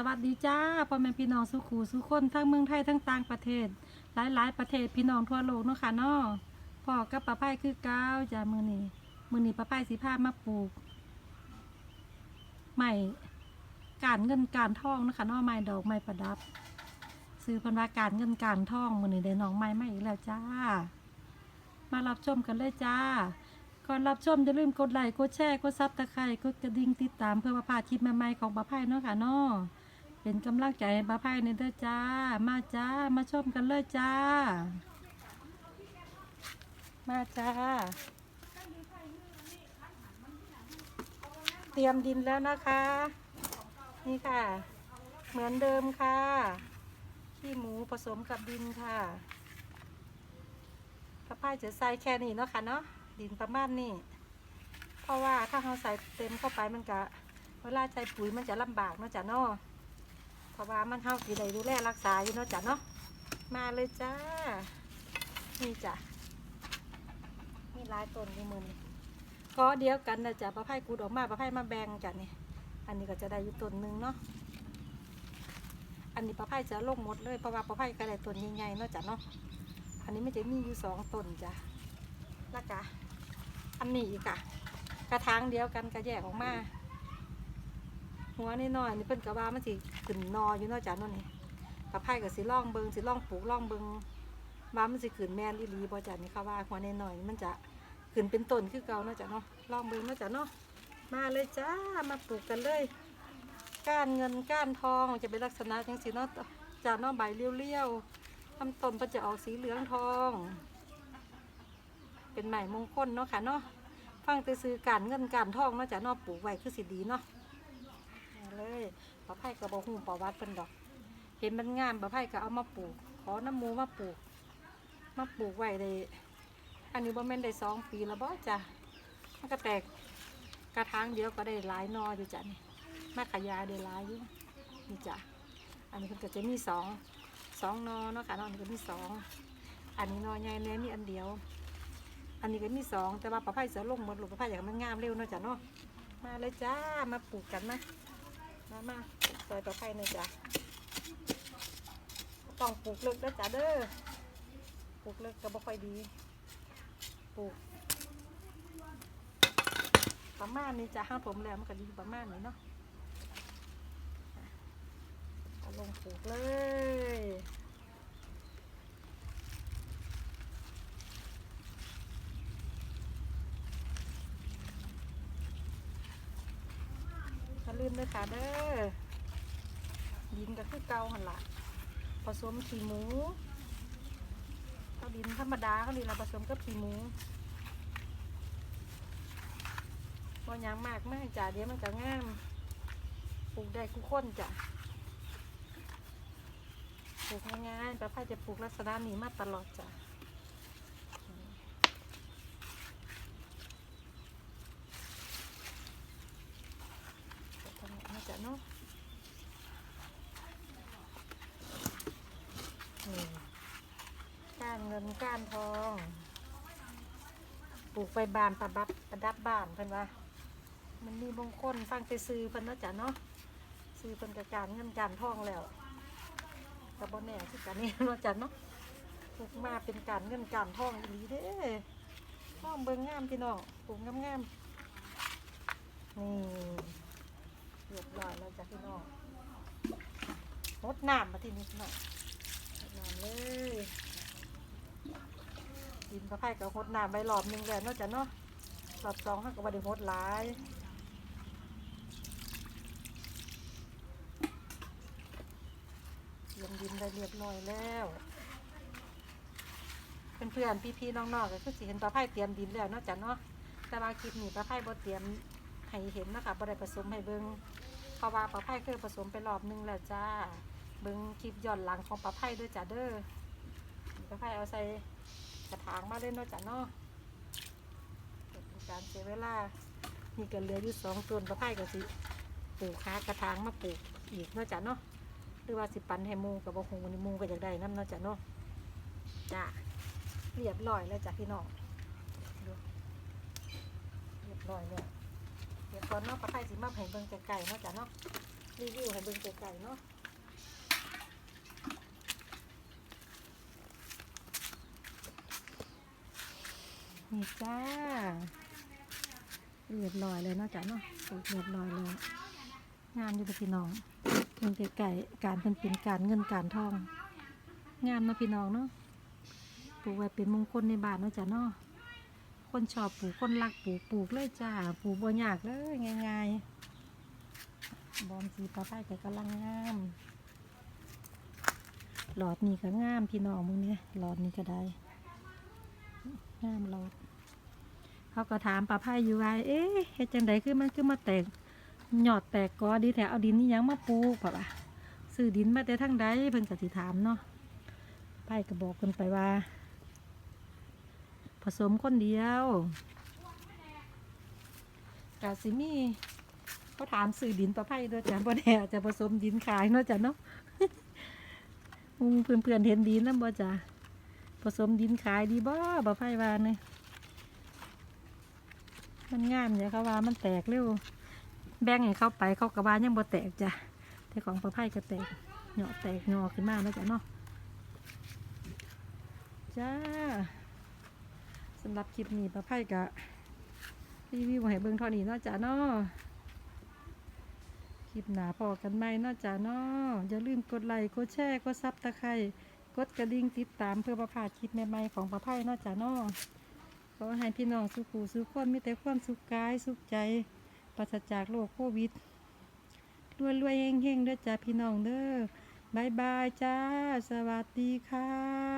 สวัสดีจ้าพ่อแม่พี่น้องสุขูสุคนทั้งเมืองไทยทั้งต่างประเทศ หลายๆประเทศพี่น้องทั่วโลกเนาะค่ะเนาะพ่อกับป้าไผ่คือก้าวจ้ามือนี้มือนี้ป้าไผ่สิพามาปลูกใหม่การเงินการทองเนาะคะเนาะไม้ดอกไม้ประดับ ซื้อพันว่าการเงินการทองมือนี้ได้น้องไม้มาอีกแล้วจ้า มารับชมกันเลยจ้าก่อนรับชมอย่าลืมกดไลค์กดแชร์กดซับตะไคร้กดกระดิ่งติดตามเพื่อมาพลาดคลิปใหม่ๆของป้าไผ่เนาะค่ะเนาะ เป็นกำลังใจให้ป้าไผ่ในเด้อจ้า มาจ้า มาชมกันเลยจ้า มาจ้า เตรียมดินแล้วนะคะ นี่ค่ะ เหมือนเดิมค่ะ ขี้หมูผสมกับดินค่ะป้าไผ่จะใส่แค่นี้เนาะค่ะเนาะ ดินประมาณนี้ เพราะว่าถ้าเราใส่เต็มเข้าไปมันก็เวลาใส่ปุ๋ยมันจะลำบากเนาะจ้ะเนาะ ราะว่ามันเฮาสิได้ดูแลรักษาอยู่เนาะจ้ะเนาะมาเลยจ้า นี่จ้ะมีหลายต้นในมือนี่ก็เดียวกันนะจ้ะประไผ่กูดออกมาประไผ่มาแบ่งจ้ะนี่อันนี้ก็จะได้อยู่ต้นหนึ่งเนาะอันนี้ประไผ่จะลงหมดเลยเพราะว่าประไผ่ก็ได้ต้นใหญ่ๆเนาะจ้ะเนาะอันนี้ไมันจะมีอยู่สองต้นจ้ะแล้วก็อันนี้อีกอะกระถางเดียวกันก็แยกออกมา หัวนี่น้อยนี่เพิ่นก็ว่ามันสิขึ้นนออยู่เนอกจากนั่นนี่กระไผ่ก็สิล่องเบิงสิล่องปลูกล่องเบิงว่ามันสิขึ้นแม่นอีหลีบ่จ้ะนี่ค่ะว่าหัวนี่น้อยมันจะขึ้นเป็นต้นคือเก่าเนาะจ้ะเนาะล่องเบิงเนาะจ้ะเนาะมาเลยจ้ามาปลูกกันเลยก้านเงินก้านทองจะเป็นลักษณะจังสีเนาะจ้ะเนาะใบเลี้ยวๆลำต้นมันจะออกสีเหลืองทอง เป็นใหม่มงคลเนาะค่ะเนาะฟังแต่ซื้อการเงินการทองเนาะจะเนาะปลูกไว้คือสิดีเนาะ เลยป้าไผ่กระบอกหูประวัติเป็นดอก เห็นมันงามป้าไผ่ก็เอามาปลูก ขอน้ำหมูมาปลูก มาปลูกไว้ได้อันนี้บ่แม่นได้สองปีแล้วบ่จ้ะมันก็แตกกระถางเดียวก็ได้หลายนออยู่จ้ะนี่มาขยายได้หลายอยู่นี่จ้ะอันนี้เพิ่นก็จะมีสองสองนอเนาะค่ะนาะอันนี้ก็มีสองอันนี้นอใหญ่แน่มีอันเดียว อันนี้ก็มีสองแต่ว่าปลาไผ่เสือลงหมดลูกปลาไผ่อย่ากให้มันงามเร็วเนาะจ้ะเนาะมาเลยจ้ามาปลูกกันนะ มามาซอยปลาไผ่หน่อยจ้ะต้องปลูกเลิกเด้วจ้ะเด้อปลูกเลิกก็บ่ค่อยดี ปลูกประมาณนี้จ้ะห้าผมแล้วมันก็ดีประมาณนี้เนาะลงปลูกเลย ลืมเลยค่ะเด้อดินก็คือเก่าหันละผสมขี้หมูเขาดินธรรมดาเขาดินเราผสมกับขี้หมูบ่หยังมากมากจ้ะเดี๋ยวมันจะงามปลูกได้ทุกคนจ้ะปลูกง่ายๆป้าพ่ายจะปลูกลักษณะนี้มาตลอดจ้ะ ตรงนี้นะจ๊ะเนาะนี่ก้า นเงินก้านทอง ปลูกไปบานประดับประดับบ้านเพิ่นว่า มันมีมงคลฟังไปซื้อเพิ่นเนาะจ๊ะเนาะซื้อเพิ่นกระจานเงินจานทองแล้วกับ่แน่คือกันนี่เนาะจ๊ะเนาะปลูกมาเป็นการเงินการทองอีหลีเด้ห้องเบิ่งงามพี่น้องปลูกงามๆนี่เรียบร้อยแล้วจ้ะพี่น้องรดน้ำมาทีนี้พี่น้องรดน้ำเลย ดินกระไผ่กับรดน้ำไปรอบหนึ่งแล้วเนาะจ้ะเนาะรอบสองเขาก็บไดิรดหลายเตรียมดินได้เรียบร้อยแล้วเพื่อนๆพี่ๆน้องๆก็คือสิเห็นปลาไผ่เตรียมดินแล้วเนาะจ้ะเนาะแต่ว่าคลิปนี้ปลาไผ่บ่เตรียมให้เห็นนะคะบ่ได้ผสมให้เบิงเพราะว่าปลาไผ่เคยผสมไปรอบนึงแล้วจ้าเบิงคลิปย้อนหลังของปลาไผ่ด้วยจ้าเด้อปลาไผ่เอาใส่ กระถางมาเล่นเนาะจ้าเนาะเป็นการเสียเวลานี่ก็เหลืออยู่สองต้นปลาไผ่ก็สิปลูกค้ากระถางมาปลูกอีกเนาะจ้าเนาะหรือว่าสิปันให้มูกับบ่คงวันมูก็อยากได้น้ำเนาะจ้าเนาะจ้าเรียบร้อยแล้วจ้าพี่น้องดูเรียบร้อยแล้วเดี๋ยวก่อนเนาะปลาไข่สิมาให้เบิ่งไก่ๆเนาะจ้ะเนาะรีวิวให้ให้เบิ่งไกลๆเนาะ นี่จ้าเรียบร้อยเลยนะจ้ะเนาะปลูกเรียบร้อยเลยงามอยู่พี่น้องเบิ่งไกลๆการเป็นเป็นการเงินการทองงามนะพี่น้องเนาะปลูกไว้เป็นมงคลในบ้านเนาะจ้ะเนาะคนชอบปลูกคนรักปลูกปลูกเลยจ้าปลูกบ่ยากเลยง่ายๆบอมสีปลาไผ่ก็กำลังงาม หลอดนี่ก็งามพี่น้องมึงเนี่ยหลอดนี่ก็ได้งามหลอด เขาก็ถามปลาไผ่อยู่ว่าเอ๊ะเฮ็ดจังไดคือมันคือมาแตกหยอดแตกกอดีแถวเอาดินนี่ยังมาปลูกปะปะซื้อดินมาแต่ทั้งใดเพิ่นก็สิถามเนาะไพ่ก็บอกกันไปว่า ผสมคนเดียวกาสิมี่เขาถามสื่อดินประไพ่ด้วยจ้ะบ่แน่จะผสมดินขายเนาะจ้ะเนาะมุงเพื่อนๆเห็นดินแล้วบ่จ้ะผสมดินขายดีบ่ประไพ่วาเนี่ย มันงามเนี่ยเขาว่ามันแตกเร็วแบ่งให้เขาไปเขากระบายังบ่แตกจ้ะแต่ของประไพ่ก็แตกเหงาะแตกงอขึ้นมาแล้วจ้ะเนาะจ้าสำหรับคลิปนี้ป้าไพ่กะรีวิวให้เบิ่งเท่านี้เนาะจ้าเนาะคลิปหนาพอกันไหมเนาะจ้าเนาะอย่าลืมกดไลค์กดแชร์กดซับตะไคร้กดกระดิ่งติดตามเพื่อประพาดคลิปใหม่ๆของป้าไพ่เนาะจ้าเนาะ ขอให้พี่น้องสุขูสุขคนมีแต่ความสุขกายสุขใจปราศจากโรคโควิดรวยรวยเฮงๆเด้อจ้าพี่น้องเด้อบายบายจ้า สวัสดีค่ะ